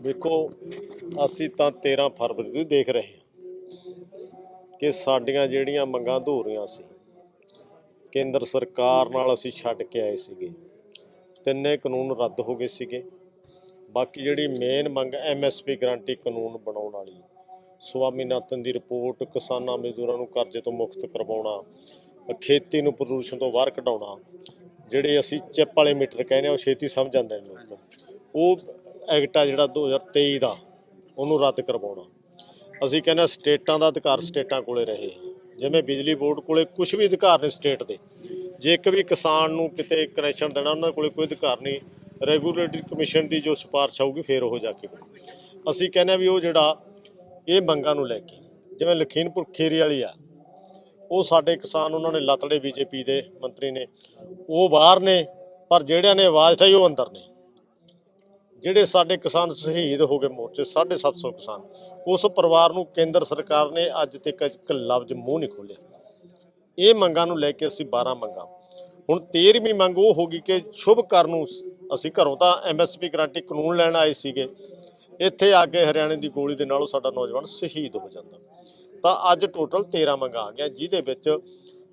ਦੇਖੋ ਅਸੀਂ ਤਾਂ 13 ਫਰਵਰੀ ਨੂੰ ਦੇਖ ਰਹੇ ਹਾਂ ਕਿ ਸਾਡੀਆਂ ਜਿਹੜੀਆਂ ਮੰਗਾਂ ਅਧੂਰੀਆਂ ਸੀ, ਕੇਂਦਰ ਸਰਕਾਰ ਨਾਲ ਅਸੀਂ ਛੱਡ ਕੇ ਆਏ ਸੀਗੇ। ਤਿੰਨੇ ਕਾਨੂੰਨ ਰੱਦ ਹੋ ਗਏ ਸੀਗੇ। ਬਾਕੀ ਜਿਹੜੀ ਮੇਨ ਮੰਗ ਐਮਐਸਪੀ ਗਰੰਟੀ ਕਾਨੂੰਨ ਬਣਾਉਣ ਵਾਲੀ, ਸਵਾਮੀਨਾਥਨ ਦੀ ਰਿਪੋਰਟ, ਕਿਸਾਨਾਂ ਮਜ਼ਦੂਰਾਂ ਨੂੰ ਕਰਜ਼ੇ ਤੋਂ ਮੁਕਤ ਕਰਵਾਉਣਾ, ਖੇਤੀ ਨੂੰ ਪ੍ਰਦੂਸ਼ਣ ਤੋਂ ਬਾਹਰ ਕਢਾਉਣਾ, ਜਿਹੜੇ ਅਸੀਂ ਚਿੱਪ ਵਾਲੇ ਮੀਟਰ ਕਹਿੰਦੇ ਆ, ਉਹ ਛੇਤੀ ਸਮਝ ਜਾਂਦੇ ਨੇ ਲੋਕ। ਉਹ ਐਕਟ ਆ ਜਿਹੜਾ 2023 ਦਾ, ਉਹਨੂੰ ਰੱਦ ਕਰਵਾਉਣਾ। ਅਸੀਂ ਕਹਿੰਦੇ ਹਾਂ ਸਟੇਟਾਂ ਦਾ ਅਧਿਕਾਰ ਸਟੇਟਾਂ ਕੋਲੇ ਰਹੇ। ਜਿਵੇਂ ਬਿਜਲੀ ਬੋਰਡ ਕੋਲੇ ਕੁਝ ਵੀ ਅਧਿਕਾਰ ਨੇ ਸਟੇਟ ਦੇ। ਜੇ ਇੱਕ ਵੀ ਕਿਸਾਨ ਨੂੰ ਕਿਤੇ ਕਨੈਕਸ਼ਨ ਦੇਣਾ, ਉਹਨਾਂ ਕੋਲੇ ਕੋਈ ਅਧਿਕਾਰ ਨਹੀਂ। ਰੈਗੂਲੇਟਰੀ ਕਮਿਸ਼ਨ ਦੀ ਜੋ ਸਿਫਾਰਿਸ਼ ਆਊਗੀ, ਫੇਰ ਉਹ ਜਾ ਕੇ ਕਰੋ। ਅਸੀਂ ਕਹਿੰਦੇ ਹਾਂ ਵੀ ਉਹ ਜਿਹੜਾ ਇਹ ਮੰਗਾਂ ਨੂੰ ਲੈ ਕੇ, ਜਿਵੇਂ ਲਖੀਮਪੁਰ ਖੀਰੀ ਵਾਲੀ ਆ, ਉਹ ਸਾਡੇ ਕਿਸਾਨ ਉਹਨਾਂ ਨੇ ਲਤੜੇ ਬੀਜੇਪੀ ਦੇ ਮੰਤਰੀ ਨੇ। ਉਹ ਬਾਹਰ ਨੇ, ਪਰ ਜਿਹੜਿਆਂ ਨੇ ਆਵਾਜ਼ ਉਠਾਈ ਉਹ ਅੰਦਰ ਨੇ। ਜਿਹੜੇ ਸਾਡੇ ਕਿਸਾਨ ਸ਼ਹੀਦ ਹੋ ਗਏ ਮੋਰਚੇ 750 ਕਿਸਾਨ, ਉਸ ਪਰਿਵਾਰ ਨੂੰ ਕੇਂਦਰ ਸਰਕਾਰ ਨੇ ਅੱਜ ਤੱਕ ਇੱਕ ਲਫ਼ਜ਼ ਮੂੰਹ ਨਹੀਂ ਖੋਲਿਆ ਇਹ ਮੰਗਾਂ ਨੂੰ ਲੈ ਕੇ ਅਸੀਂ 12 ਮੰਗਾਂ। ਹੁਣ 13ਵੀਂ ਮੰਗ ਉਹ ਹੋ ਗਈ ਕਿ ਸ਼ੁਭ ਕਰਨ ਨੂੰ ਅਸੀਂ ਘਰੋਂ ਤਾਂ ਐਮਐਸਪੀ ਗਰੰਟੀ ਕਾਨੂੰਨ ਲੈਣ ਆਏ ਸੀਗੇ। ਇੱਥੇ ਆ ਕੇ ਹਰਿਆਣੇ ਦੀ ਗੋਲੀ ਦੇ ਨਾਲ ਉਹ ਸਾਡਾ ਨੌਜਵਾਨ ਸ਼ਹੀਦ ਹੋ ਜਾਂਦਾ। ਤਾਂ ਅੱਜ ਟੋਟਲ 13 ਮੰਗਾਂ ਆ ਗਿਆ ਜਿਹਦੇ ਵਿੱਚ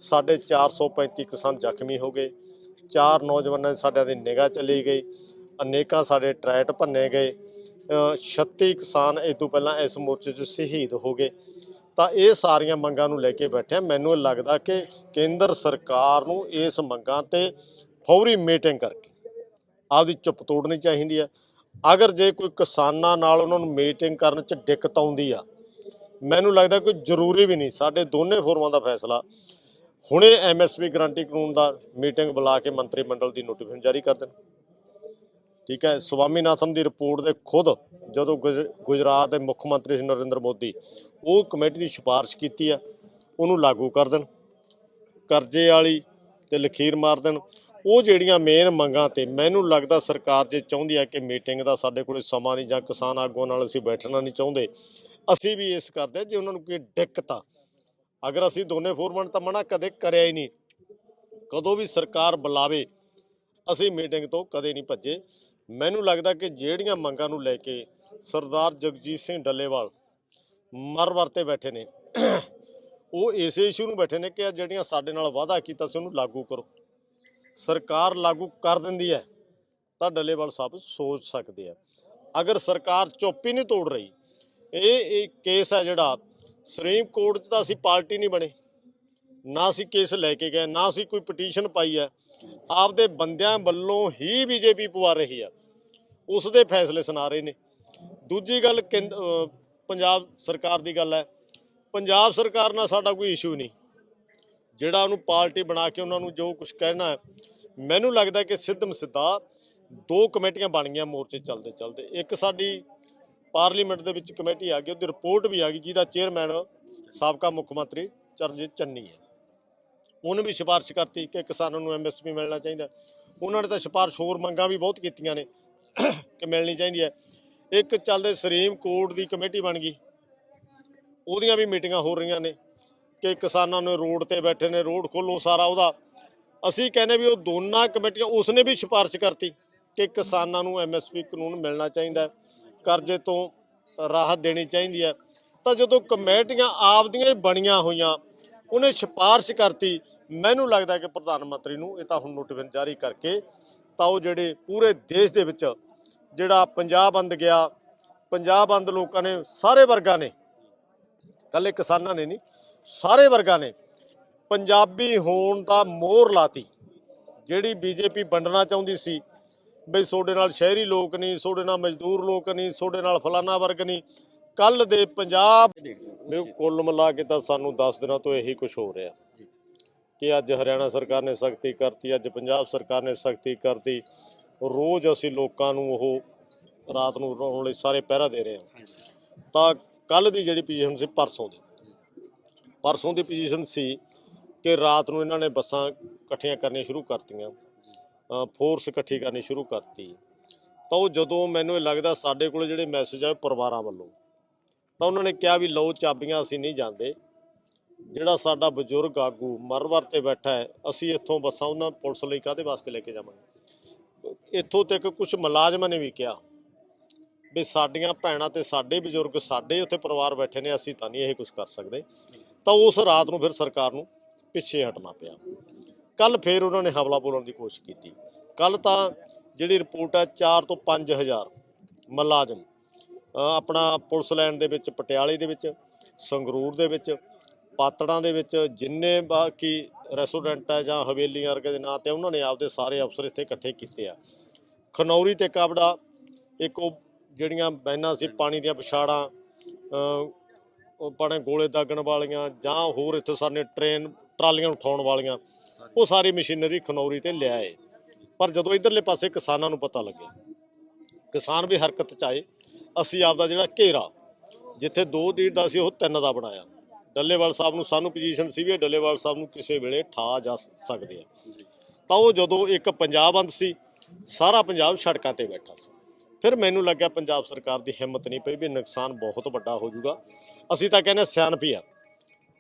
ਸਾਡੇ 435 ਕਿਸਾਨ ਜ਼ਖਮੀ ਹੋ ਗਏ, ਚਾਰ ਨੌਜਵਾਨਾਂ ਦੀ ਸਾਡਿਆਂ ਦੀ ਨਿਗਾਹ ਚਲੀ ਗਈ ਅਨੇਕਾਂ ਸਾਡੇ ਟਰੈਟ ਭੰਨੇ ਗਏ। ਅ, 36 ਕਿਸਾਨ ਇਸ ਤੋਂ ਪਹਿਲਾਂ ਇਸ ਮੋਰਚੇ 'ਚ ਸ਼ਹੀਦ ਹੋ ਗਏ। ਤਾਂ ਇਹ ਸਾਰੀਆਂ ਮੰਗਾਂ ਨੂੰ ਲੈ ਕੇ ਬੈਠੇ ਮੈਨੂੰ ਲੱਗਦਾ ਕਿ ਕੇਂਦਰ ਸਰਕਾਰ ਨੂੰ ਇਸ ਮੰਗਾਂ ਤੇ ਫੌਰੀ ਮੀਟਿੰਗ ਕਰਕੇ ਆਪਦੀ ਚੁੱਪ ਤੋੜਨੀ ਚਾਹੀਦੀ ਹੈ ਅਗਰ ਜੇ ਕੋਈ ਕਿਸਾਨਾਂ ਨਾਲ ਉਹਨਾਂ ਨੂੰ ਮੀਟਿੰਗ ਕਰਨ 'ਚ ਦਿੱਕਤ ਆਉਂਦੀ ਆ ਮੈਨੂੰ ਲੱਗਦਾ ਕੋਈ ਜ਼ਰੂਰੀ ਵੀ ਨਹੀਂ। ਸਾਡੇ ਦੋਨੇ ਫੋਰਮਾਂ ਦਾ ਫੈਸਲਾ। ਹੁਣੇ ਐਮਐਸਪੀ ਗਰੰਟੀ ਕਾਨੂੰਨ ਦਾ ਮੀਟਿੰਗ ਬੁਲਾ ਕੇ ਮੰਤਰੀ ਮੰਡਲ ਦੀ ਨੋਟੀਫਿਕੇਸ਼ਨ ਜਾਰੀ ਕਰ ਦੇਣ। ਠੀਕ ਹੈ, ਸਵਾਮੀਨਾਥਨ ਦੀ ਰਿਪੋਰਟ ਦੇ ਖੁਦ ਜਦੋਂ ਗੁਜ- ਗੁਜਰਾਤ ਦੇ ਮੁੱਖ ਮੰਤਰੀ ਨਰਿੰਦਰ ਮੋਦੀ, ਉਹ ਕਮੇਟੀ ਦੀ ਸਿਫਾਰਿਸ਼ ਕੀਤੀ ਆ ਉਹਨੂੰ ਲਾਗੂ ਕਰ ਦੇਣ, ਕਰਜ਼ੇ ਵਾਲੀ ਤੇ ਲਖੀਰ ਮਾਰ ਦੇਣ। ਉਹ ਜਿਹੜੀਆਂ ਮੇਨ ਮੰਗਾਂ ਤੇ ਮੈਨੂੰ ਲੱਗਦਾ ਸਰਕਾਰ ਜੇ ਚਾਹੁੰਦੀ ਆ ਕਿ ਮੀਟਿੰਗ ਦਾ ਸਾਡੇ ਕੋਲ ਸਮਾਂ ਨਹੀਂ ਜਾਂ ਕਿਸਾਨ ਆਗੂਆਂ ਨਾਲ ਅਸੀਂ ਬੈਠਣਾ ਨਹੀਂ ਚਾਹੁੰਦੇ, ਅਸੀਂ ਵੀ ਇਸ ਕਰਦੇ ਜੇ ਉਹਨਾਂ ਨੂੰ ਕੋਈ ਦਿੱਕਤ ਆ। ਅਗਰ ਅਸੀਂ ਦੋਨੇ ਫੋਰਮਨ ਤਾਂ ਮਨਾ ਕਦੇ ਕਰਿਆ ਹੀ ਨਹੀਂ। ਕਦੋਂ ਵੀ ਸਰਕਾਰ ਬੁਲਾਵੇ, ਅਸੀਂ ਮੀਟਿੰਗ ਤੋਂ ਕਦੇ ਨਹੀਂ ਭੱਜੇ। ਮੈਨੂੰ ਲੱਗਦਾ ਕਿ ਜਿਹੜੀਆਂ ਮੰਗਾਂ ਨੂੰ ਲੈ ਕੇ ਸਰਦਾਰ ਜਗਜੀਤ ਸਿੰਘ ਡੱਲੇਵਾਲ ਮਰ ਵਰਤੇ ਬੈਠੇ ਨੇ, ਉਹ ਇਸੇ ਇਸ਼ੂ ਨੂੰ ਬੈਠੇ ਨੇ ਕਿ ਆਹ ਜਿਹੜੀਆਂ ਸਾਡੇ ਨਾਲ ਵਾਅਦਾ ਕੀਤਾ ਸੀ ਉਹਨੂੰ ਲਾਗੂ ਕਰੋ। ਸਰਕਾਰ ਲਾਗੂ ਕਰ ਦਿੰਦੀ ਹੈ, ਤਾਂ ਡੱਲੇਵਾਲ ਸਾਹਿਬ ਸੋਚ ਸਕਦੇ ਆ। ਅਗਰ ਸਰਕਾਰ ਚੁੱਪ ਹੀ ਨਹੀਂ ਤੋੜ ਰਹੀ, ਇਹ ਇਹ ਕੇਸ ਹੈ ਜਿਹੜਾ, ਸੁਪਰੀਮ ਕੋਰਟ 'ਚ ਤਾਂ ਅਸੀਂ ਪਾਰਟੀ ਨਹੀਂ ਬਣੇ। ਨਾ ਅਸੀਂ ਕੇਸ ਲੈ ਕੇ ਗਏ, ਨਾ ਅਸੀਂ ਕੋਈ ਪਟੀਸ਼ਨ ਪਾਈ ਹੈ। ਆਪਦੇ ਬੰਦਿਆਂ ਵੱਲੋਂ ਹੀ ਬੀਜੇਪੀ ਪਵਾ ਰਹੀ ਆ। ਉਸ ਦੇ ਫੈਸਲੇ ਸੁਣਾ ਰਹੇ ਨੇ। ਦੂਜੀ ਗੱਲ ਕੇਂਦ- ਪੰਜਾਬ ਸਰਕਾਰ ਦੀ ਗੱਲ ਹੈ। ਪੰਜਾਬ ਸਰਕਾਰ ਨਾਲ ਸਾਡਾ ਕੋਈ ਇਸ਼ੂ ਨਹੀਂ। ਜਿਹੜਾ ਉਹਨੂੰ ਪਾਰਟੀ ਬਣਾ ਕੇ ਉਹਨਾਂ ਨੂੰ ਜੋ ਕੁਝ ਕਹਿਣਾ ਹੈ, ਮੈਨੂੰ ਲੱਗਦਾ ਕਿ ਸਿੱਧਮ ਸਿੱਧਾ ਦੋ ਕਮੇਟੀਆਂ ਬਣ ਗਈਆਂ ਮੋਰਚੇ ਚੱਲਦੇ ਚੱਲਦੇ ਇੱਕ ਸਾਡੀ ਪਾਰਲੀਮੈਂਟ ਦੇ ਵਿੱਚ ਕਮੇਟੀ ਆ ਗਈ, ਉਹਦੀ ਰਿਪੋਰਟ ਵੀ ਆ ਗਈ, ਜਿਹਦਾ ਚੇਅਰਮੈਨ ਸਾਬਕਾ ਮੁੱਖ ਮੰਤਰੀ ਚਰਨਜੀਤ ਚੰਨੀ ਹੈ। ਉਹਨੇ ਵੀ ਸਿਫਾਰਿਸ਼ ਕਰਤੀ ਕਿ ਕਿਸਾਨਾਂ ਨੂੰ ਐਮਐਸਪੀ ਮਿਲਣਾ ਚਾਹੀਦਾ। ਉਹਨਾਂ ਨੇ ਤਾਂ ਸਿਫਾਰਿਸ਼ ਹੋਰ ਮੰਗਾਂ ਵੀ ਬਹੁਤ ਕੀਤੀਆਂ ਨੇ ਕਿ ਮਿਲਣੀ ਚਾਹੀਦੀ ਹੈ। ਇੱਕ ਚੱਲਦੇ ਸਰੀਮ ਕੋਰਟ ਦੀ ਕਮੇਟੀ ਬਣ ਗਈ। ਉਹਦੀਆਂ ਵੀ ਮੀਟਿੰਗਾਂ ਹੋ ਰਹੀਆਂ ਨੇ ਕਿ ਕਿਸਾਨਾਂ ਨੂੰ ਰੋਡ ਤੇ ਬੈਠੇ ਨੇ, ਰੋਡ ਖੋਲੋ ਸਾਰਾ ਉਹਦਾ। ਅਸੀਂ ਕਹਿੰਦੇ ਵੀ ਉਹ ਦੋਨਾਂ ਕਮੇਟੀਆਂ, ਉਸਨੇ ਵੀ ਸਿਫਾਰਿਸ਼ ਕਰਤੀ ਕਿ ਕਿਸਾਨਾਂ ਨੂੰ ਐਮਐਸਪੀ ਕਾਨੂੰਨ ਮਿਲਣਾ ਚਾਹੀਦਾ ਕਰਜ਼ੇ ਤੋਂ ਰਾਹਤ ਦੇਣੀ ਚਾਹੀਦੀ ਹੈ। ਤਾਂ ਜਦੋਂ ਕਮੇਟੀਆਂ ਆਪਦੀਆਂ ਹੀ ਬਣੀਆਂ ਹੋਈਆਂ ਉਹਨੇ ਸਿਫਾਰਿਸ਼ ਕਰਤੀ। ਮੈਨੂੰ ਲੱਗਦਾ ਕਿ ਪ੍ਰਧਾਨ ਮੰਤਰੀ ਨੂੰ ਇਹ ਤਾਂ ਹੁਣ ਨੋਟੀਫਿਕੇਸ਼ਨ ਜਾਰੀ ਕਰਕੇ ਤਾਂ ਉਹ ਜਿਹੜੇ ਪੂਰੇ ਦੇਸ਼ ਦੇ ਵਿੱਚ ਜਿਹੜਾ ਪੰਜਾਬ ਬੰਦ ਗਿਆ, ਪੰਜਾਬ ਬੰਦ ਲੋਕਾਂ ਨੇ ਸਾਰੇ ਵਰਗਾਂ ਨੇ ਕੱਲੇ ਕਿਸਾਨਾਂ ਨੇ ਨਹੀਂ, ਸਾਰੇ ਵਰਗਾਂ ਨੇ ਪੰਜਾਬੀ ਹੋਣ ਦਾ ਮੋਹਰ ਲਾਤੀ। ਜਿਹੜੀ ਬੀਜੇਪੀ ਵੰਡਣਾ ਚਾਹੁੰਦੀ ਸੀ, ਬਈ ਤੁਹਾਡੇ ਨਾਲ ਸ਼ਹਿਰੀ ਲੋਕ ਨਹੀਂ ਤੁਹਾਡੇ ਨਾਲ ਮਜ਼ਦੂਰ ਲੋਕ ਨਹੀਂ ਤੁਹਾਡੇ ਨਾਲ ਫਲਾਨਾ ਵਰਗ ਨਹੀਂ ਕੱਲ ਦੇ ਪੰਜਾਬ ਵੀ ਕੁੱਲ ਮਿਲਾ ਕੇ ਤਾਂ ਸਾਨੂੰ 10 ਦਿਨਾਂ ਤੋਂ ਇਹੀ ਕੁਝ ਹੋ ਰਿਹਾ। ਕਿ ਅੱਜ ਹਰਿਆਣਾ ਸਰਕਾਰ ਨੇ ਸਖਤੀ ਕਰਤੀ ਅੱਜ ਪੰਜਾਬ ਸਰਕਾਰ ਨੇ ਸਖਤੀ ਕਰਤੀ। ਰੋਜ਼ ਅਸੀਂ ਲੋਕਾਂ ਨੂੰ ਉਹ ਰਾਤ ਨੂੰ ਰੋਣ ਲਈ ਸਾਰੇ ਪਹਿਰਾ ਦੇ ਰਹੇ ਹਾਂ। ਤਾਂ ਕੱਲ ਦੀ ਜਿਹੜੀ ਪੋਜੀਸ਼ਨ ਸੀ ਪਰਸੋਂ ਦੀ। ਪਰਸੋਂ ਦੀ ਪੋਜੀਸ਼ਨ ਸੀ ਕਿ ਰਾਤ ਨੂੰ ਇਹਨਾਂ ਨੇ ਬੱਸਾਂ ਇਕੱਠੀਆਂ ਕਰਨੀਆਂ ਸ਼ੁਰੂ ਕਰਤੀਆਂ। ਫੋਰਸ ਇਕੱਠੀ ਕਰਨੀ ਸ਼ੁਰੂ ਕਰਤੀ। ਤਾਂ ਉਹ ਜਦੋਂ ਮੈਨੂੰ ਇਹ ਲੱਗਦਾ ਸਾਡੇ ਕੋਲ ਜਿਹੜੇ ਮੈਸੇਜ ਆਏ ਪਰਿਵਾਰਾਂ ਵੱਲੋਂ। ਤਾਂ ਉਹਨਾਂ ਨੇ ਕਿਹਾ ਵੀ ਲਓ ਚਾਬੀਆਂ ਅਸੀਂ ਨਹੀਂ ਜਾਂਦੇ। ਜਿਹੜਾ ਸਾਡਾ ਬਜ਼ੁਰਗ ਆਗੂ ਮਰਵਰ ਤੇ ਬੈਠਾ ਹੈ, ਅਸੀਂ ਇੱਥੋਂ ਬੱਸਾਂ ਉਹਨਾਂ ਪੁਲਿਸ ਲਈ ਕਾਹਦੇ ਵਾਸਤੇ ਲੈ ਕੇ ਜਾਵਾਂਗੇ? ਇੱਥੋਂ ਤੱਕ ਕੁਝ ਮੁਲਾਜ਼ਮਾਂ ਨੇ ਵੀ ਕਿਹਾ ਵੀ ਸਾਡੀਆਂ ਭੈਣਾਂ ਤੇ ਸਾਡੇ ਬਜ਼ੁਰਗ ਸਾਡੇ ਉੱਥੇ ਪਰਿਵਾਰ ਬੈਠੇ ਨੇ, ਅਸੀਂ ਤਾਂ ਨਹੀਂ ਇਹ ਕੁਝ ਕਰ ਸਕਦੇ। ਤਾਂ ਉਸ ਰਾਤ ਨੂੰ ਫਿਰ ਸਰਕਾਰ ਨੂੰ ਪਿੱਛੇ ਹਟਣਾ ਪਿਆ। ਕੱਲ ਫੇਰ ਉਹਨਾਂ ਨੇ ਹਮਲਾ ਬੋਲਣ ਦੀ ਕੋਸ਼ਿਸ਼ ਕੀਤੀ। ਕੱਲ ਤਾਂ ਜਿਹੜੀ ਰਿਪੋਰਟ ਹੈ 4 ਤੋਂ 5000 ਮੁਲਾਜ਼ਮ ਆਪਣਾ ਪੁਲਿਸ ਲਾਈਨ ਦੇ ਵਿੱਚ ਪਟਿਆਲੇ ਦੇ ਵਿੱਚ ਸੰਗਰੂਰ ਦੇ ਵਿੱਚ ਪਾਤੜਾਂ ਦੇ ਵਿੱਚ ਜਿੰਨੇ ਬਾਕੀ ਰੈਸਟੋਰੈਂਟ ਹੈ ਜਾਂ ਹਵੇਲੀਆਂ ਵਰਗੇ ਦੇ ਨਾਂ ਤੇ ਉਹਨਾਂ ਨੇ ਆਪਦੇ ਸਾਰੇ ਅਫਸਰ ਇੱਥੇ ਇਕੱਠੇ ਕੀਤੇ ਆ। ਖਨੌਰੀ ਤੇ ਕਾਬੜਾ ਇੱਕ ਉਹ ਜਿਹੜੀਆਂ ਬੈਨਾਂ ਸੀ ਪਾਣੀ ਦੀਆਂ ਵਿਛਾੜਾਂ ਅ, ਉਹ ਪਾਣੇ ਗੋਲੇ ਦਾਗਣ ਵਾਲੀਆਂ ਜਾਂ ਹੋਰ ਇੱਥੇ ਸਾਨੇ ਟ੍ਰੇਨ ਟਰਾਲੀਆਂ ਉਠਾਉਣ ਵਾਲੀਆਂ ਉਹ ਸਾਰੀ ਮਸ਼ੀਨਰੀ ਖਨੌਰੀ ਤੇ ਲਿਆਏ। ਪਰ ਜਦੋਂ ਇਧਰਲੇ ਪਾਸੇ ਕਿਸਾਨਾਂ ਨੂੰ ਪਤਾ ਲੱਗਿਆ ਕਿਸਾਨ ਵੀ ਹਰਕਤ ਚ ਆਏ। ਅਸੀਂ ਆਪਦਾ ਜਿਹੜਾ ਘੇਰਾ, ਜਿੱਥੇ 2 ਦੀਡ ਦਾ ਸੀ, ਉਹ 3 ਦਾ ਬਣਾਇਆ। ਡੱਲੇਵਾਲ ਸਾਹਿਬ ਨੂੰ ਸਾਨੂੰ ਪੋਜੀਸ਼ਨ ਸੀ ਵੀ ਡੱਲੇਵਾਲ ਸਾਹਿਬ ਨੂੰ ਕਿਸੇ ਵੇਲੇ ਠਾ ਜਾ ਸਕਦੇ ਆ। ਤਾਂ ਉਹ ਜਦੋਂ ਇੱਕ ਪੰਜਾਬ ਅੰਦ ਸੀ, ਸਾਰਾ ਪੰਜਾਬ ਸੜਕਾਂ ਤੇ ਬੈਠਾ ਸੀ। ਫਿਰ ਮੈਨੂੰ ਲੱਗਿਆ ਪੰਜਾਬ ਸਰਕਾਰ ਦੀ ਹਿੰਮਤ ਨਹੀਂ ਪਈ ਵੀ ਨੁਕਸਾਨ ਬਹੁਤ ਵੱਡਾ ਹੋ ਜਾਊਗਾ। ਅਸੀਂ ਤਾਂ ਕਹਿੰਦੇ ਸਿਆਣਪੀ ਆ।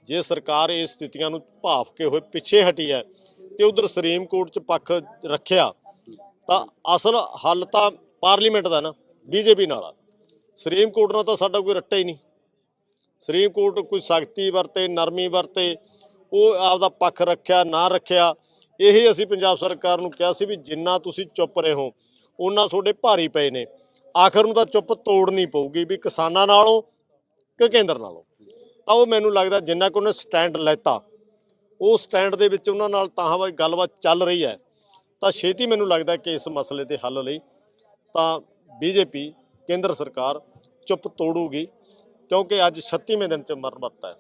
ਜੇ ਸਰਕਾਰ ਇਸ ਸਥਿਤੀਆਂ ਨੂੰ ਭਾਫ ਕੇ ਹੋਏ ਪਿੱਛੇ ਹਟੀ ਹੈ ਤੇ ਉਧਰ ਸੁਪਰੀਮ ਕੋਰਟ 'ਚ ਪੱਖ ਰੱਖਿਆ, ਤਾਂ ਅਸਲ ਹੱਲ ਤਾਂ ਪਾਰਲੀਮੈਂਟ ਦਾ ਨਾ, ਬੀਜੇਪੀ ਨਾਲ ਆ। ਸੁਪਰੀਮ ਕੋਰਟ ਨਾਲ ਤਾਂ ਸਾਡਾ ਕੋਈ ਰੱਟਾ ਹੀ ਨਹੀਂ। ਸੁਪਰੀਮ ਕੋਰਟ ਕੋਈ ਸਖਤੀ ਵਰਤੇ, ਨਰਮੀ ਵਰਤੇ, ਉਹ ਆਪਦਾ ਪੱਖ ਰੱਖਿਆ, ਨਾ ਰੱਖਿਆ, ਇਹੀ ਅਸੀਂ ਪੰਜਾਬ ਸਰਕਾਰ ਨੂੰ ਕਿਹਾ ਸੀ ਵੀ ਜਿੰਨਾ ਤੁਸੀਂ ਚੁੱਪ ਰਹੇ ਹੋ ਉਹਨਾਂ ਤੁਹਾਡੇ ਭਾਰੀ ਪਏ ਨੇ। ਆਖਰ ਨੂੰ ਤਾਂ ਚੁੱਪ ਤੋੜਨੀ ਪਊਗੀ ਵੀ ਕਿਸਾਨਾਂ ਨਾਲੋਂ ਕਿ ਕੇਂਦਰ ਨਾਲੋਂ। ਤਾਂ ਉਹ ਮੈਨੂੰ ਲੱਗਦਾ ਜਿੰਨਾ ਕਿ ਉਹਨੇ ਸਟੈਂਡ ਲੈਤਾ, ਉਹ ਸਟੈਂਡ ਦੇ ਵਿੱਚ ਉਹਨਾਂ ਨਾਲ ਤਾਂ ਵਾ ਗੱਲਬਾਤ ਚੱਲ ਰਹੀ ਹੈ। ਤਾਂ ਛੇਤੀ ਮੈਨੂੰ ਲੱਗਦਾ ਕਿ ਇਸ ਮਸਲੇ ਦੇ ਹੱਲ ਲਈ ਤਾਂ ਬੀਜੇਪੀ ਕੇਂਦਰ ਸਰਕਾਰ ਚੁੱਪ ਤੋੜੂਗੀ, ਕਿਉਂਕਿ ਅੱਜ 36ਵੇਂ ਦਿਨ ਚ ਮਰਨ ਵਰਤਾ ਹੈ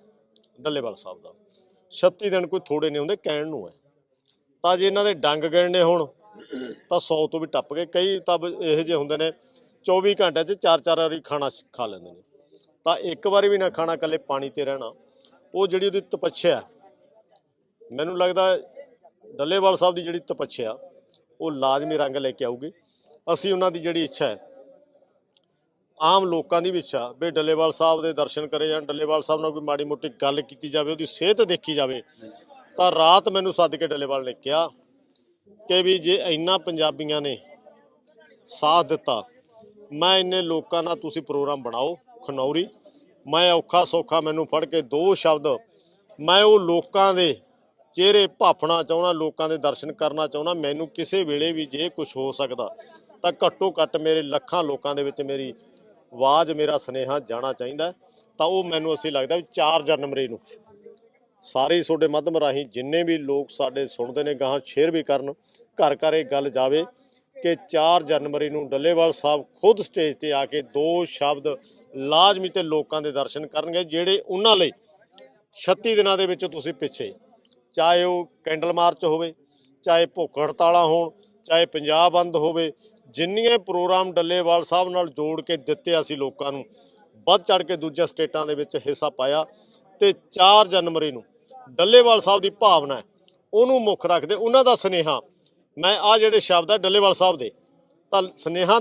ਡੱਲੇਵਾਲ ਸਾਹਿਬ ਦਾ। 36 ਦਿਨ ਕੋਈ ਥੋੜੇ ਨਹੀਂ ਹੁੰਦੇ, ਕਹਿਣ ਨੂੰ ਹੈ। ਤਾਂ ਜੇ ਇਹਨਾਂ ਦੇ ਡੰਗ ਗਿਣਨੇ ਹੁਣ, ਤਾਂ 100 ਤੋਂ ਵੀ ਟੱਪ ਗਏ। ਕਈ ਤਾਂ ਇਹੋ ਜਿਹੇ ਹੁੰਦੇ ਨੇ 24 ਘੰਟੇ 'ਚ ਚਾਰ ਚਾਰ ਵਾਰੀ ਖਾਣਾ ਖਾ ਲੈਂਦੇ ਨੇ। ਤਾਂ ਇੱਕ ਵਾਰੀ ਵੀ ਨਾ ਖਾਣਾ, ਇਕੱਲੇ ਪਾਣੀ ਤੇ ਰਹਿਣਾ, ਉਹ ਜਿਹੜੀ ਉਹਦੀ ਤਪੱਛਿਆ ਮੈਨੂੰ ਲੱਗਦਾ ਡੱਲੇਵਾਲ ਸਾਹਿਬ ਦੀ ਜਿਹੜੀ ਤਪੱਛਿਆ, ਉਹ ਲਾਜ਼ਮੀ ਰੰਗ ਲੈ ਕੇ ਆਊਗੀ। ਅਸੀਂ ਉਹਨਾਂ ਦੀ ਜਿਹੜੀ ਇੱਛਾ ਹੈ ਆਮ ਲੋਕਾਂ ਦੀ ਵੀ ਇੱਛਾ ਵੀ ਡੱਲੇਵਾਲ ਸਾਹਿਬ ਦੇ ਦਰਸ਼ਨ ਕਰੇ ਜਾਣ, ਡੱਲੇਵਾਲ ਸਾਹਿਬ ਨਾਲ ਕੋਈ ਮਾੜੀ ਮੋਟੀ ਗੱਲ ਕੀਤੀ ਜਾਵੇ, ਉਹਦੀ ਸਿਹਤ ਦੇਖੀ ਜਾਵੇ, ਤਾਂ ਰਾਤ ਮੈਨੂੰ ਸੱਦ ਕੇ ਡੱਲੇਵਾਲ ਨੇ ਕਿਹਾ ਕਿ ਵੀ ਜੇ ਇੰਨਾ ਪੰਜਾਬੀਆਂ ਨੇ ਸਾਥ ਦਿੱਤਾ, ਮੈਂ ਇੰਨੇ ਲੋਕਾਂ ਨਾਲ ਤੁਸੀਂ ਪ੍ਰੋਗਰਾਮ ਬਣਾਓ ਖਨੌਰੀ, ਮੈਂ ਔਖਾ ਸੌਖਾ ਮੈਨੂੰ ਫੜ ਕੇ ਦੋ ਸ਼ਬਦ, ਮੈਂ ਉਹ ਲੋਕਾਂ ਦੇ ਚਿਹਰੇ ਭਾਫਣਾ ਚਾਹੁੰਦਾ, ਲੋਕਾਂ ਦੇ ਦਰਸ਼ਨ ਕਰਨਾ ਚਾਹੁੰਦਾ, ਮੈਨੂੰ ਕਿਸੇ ਵੇਲੇ ਵੀ ਜੇ ਕੁਝ ਹੋ ਸਕਦਾ, ਤਾਂ ਘੱਟੋ ਘੱਟ ਮੇਰੇ ਲੱਖਾਂ ਲੋਕਾਂ ਦੇ ਵਿੱਚ ਮੇਰੀ ਆਵਾਜ਼ ਮੇਰਾ ਸੁਨੇਹਾ ਜਾਣਾ ਚਾਹੀਦਾ ਤਾਂ ਉਹ ਮੈਨੂੰ ਅਸੀਂ ਲੱਗਦਾ ਵੀ 4 ਜਨਵਰੀ ਨੂੰ। ਸਾਰੇ ਤੁਹਾਡੇ ਮਾਧਿਅਮ ਰਾਹੀਂ ਜਿੰਨੇ ਵੀ ਲੋਕ ਸਾਡੇ ਸੁਣਦੇ ਨੇ, ਗਾਹਾਂ ਸ਼ੇਅਰ ਵੀ ਕਰਨ, ਘਰ ਘਰ ਇਹ ਗੱਲ ਜਾਵੇ ਕਿ 4 ਜਨਵਰੀ ਨੂੰ ਡੱਲੇਵਾਲ ਸਾਹਿਬ ਖੁਦ ਸਟੇਜ ਤੇ ਆ ਕੇ ਦੋ ਸ਼ਬਦ ਲਾਜ਼ਮੀ ਤੇ ਲੋਕਾਂ ਦੇ ਦਰਸ਼ਨ ਕਰਨਗੇ, ਜਿਹੜੇ ਉਹਨਾਂ ਲਈ 36 ਦਿਨਾਂ ਦੇ ਵਿੱਚ ਤੁਸੀਂ ਪਿੱਛੇ ਚਾਹੇ ਉਹ ਕੈਂਡਲ ਮਾਰਚ ਹੋਵੇ, ਚਾਹੇ ਭੁੱਖ ਹੜਤਾਲਾਂ ਹੋਣ, ਚਾਹੇ ਪੰਜਾਬ ਬੰਦ ਹੋਵੇ ਜਿੰਨੀਆਂ ਪ੍ਰੋਗਰਾਮ ਡੱਲੇਵਾਲ ਸਾਹਿਬ ਨਾਲ ਜੋੜ ਕੇ ਦਿੱਤੇ ਅਸੀਂ ਲੋਕਾਂ ਨੂੰ, ਵੱਧ ਚੜ ਕੇ ਦੂਜੇ ਸਟੇਟਾਂ ਦੇ ਵਿੱਚ ਹਿੱਸਾ ਪਾਇਆ ਤੇ 4 ਜਨਵਰੀ ਨੂੰ ਡੱਲੇਵਾਲ ਸਾਹਿਬ ਦੀ ਭਾਵਨਾ ਉਹਨੂੰ ਮੁੱਖ ਰੱਖਦੇ, ਉਹਨਾਂ ਦਾ ਸੁਨੇਹਾ। ਮੈਂ ਆ ਜਿਹੜੇ ਸ਼ਬਦ ਹੈ ਡੱਲੇਵਾਲ ਸਾਹਿਬ ਦੇ, ਤਾਂ ਸੁਨੇਹਾ